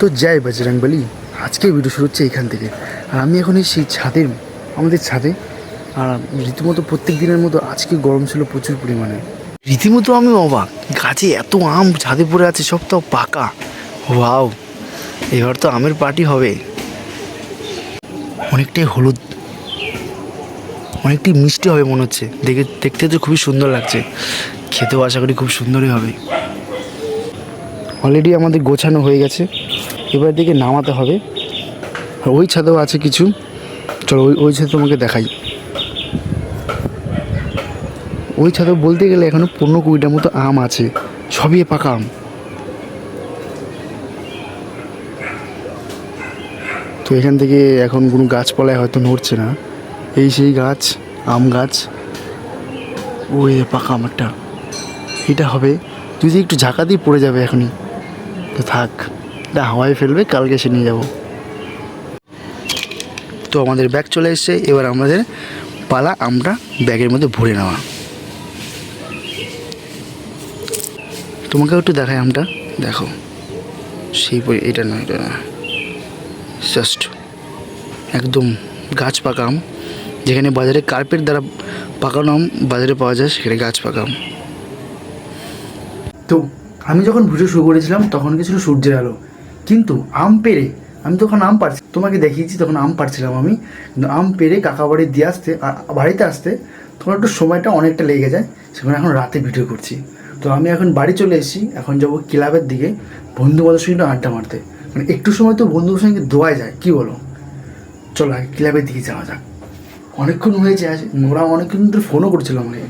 তো যাই বজরং বলি, আজকে ভিডিও শুরু হচ্ছে এখান থেকে। আর আমি এখন সেই ছাদে আমাদের ছাদে। আর রীতিমতো প্রত্যেক দিনের মতো আজকে গরম ছিল প্রচুর পরিমাণে। রীতিমতো আমি অবাক, গাছে এত আম ছাদে পড়ে আছে, সব তো পাকা। ওয়াও, এবার তো আমের পার্টি হবে। অনেকটাই হলুদ, অনেকটাই মিষ্টি হবে মনে হচ্ছে। দেখে, দেখতে তো খুবই সুন্দর লাগছে। খেতেও আশা করি খুব সুন্দরই হবে। অলরেডি আমাদের গোছানো হয়ে গেছে। এবার দিকে নামাতে হবে। ওই ছাদেও আছে কিছু। চলো ওই ওই ছাদে তোমাকে দেখাই। ওই ছাদে বলতে গেলে এখনও পনেরো কুড়িটার মতো আম আছে। সবই পাকা আম। তো এখান থেকে এখন কোনো গাছপালায় হয়তো নড়ছে না। এই সেই গাছ, আম গাছ। ওই পাকা আমারটা। এটা হবে। তুই যদি একটু ঝাঁকা দিয়ে পড়ে যাবে এখনই। তো থাক এটা হাওয়ায় ফেলবে, কালকে সে নিয়ে যাব। তো আমাদের ব্যাগ চলে এসছে, এবার আমাদের পালা আমরা ব্যাগের মধ্যে ভরে নেওয়া। তোমাকে একটু দেখাই আমটা, দেখো। সেই এটা না এটা না। জাস্ট একদম গাছ পাকা আম, যেখানে বাজারে কার্পেট দ্বারা পাকানো বাজারে পাওয়া যায়, সেখানে গাছ পাকা আম। তো আমি যখন ভিডিও শুরু করেছিলাম, তখন কি ছিল সূর্যের আলো? কিন্তু আম পেরে, আমি তখন আম পারছি তোমাকে দেখিয়েছি তখন আম পারছিলাম আমি, কিন্তু আম পেরে কাকা বাড়ি দিয়ে আসতে বাড়িতে আসতে তখন একটু সময়টা অনেকটা লেগে যায়, সেখানে এখন রাতে ভিডিও করছি। তো আমি এখন বাড়ি চলে এসেছি, এখন যাব ক্লাবের দিকে বন্ধু বান্ধবের সঙ্গে আড্ডা মারতে। মানে একটু সময় তো বন্ধুদের সঙ্গে দোয়াই যায়, কি বলো? চলো ক্লাবের দিকে যাওয়া যাক। অনেকক্ষণ হয়েছে, আজ ওরা অনেকক্ষণ ধরে ফোনও করছিল আমাকে।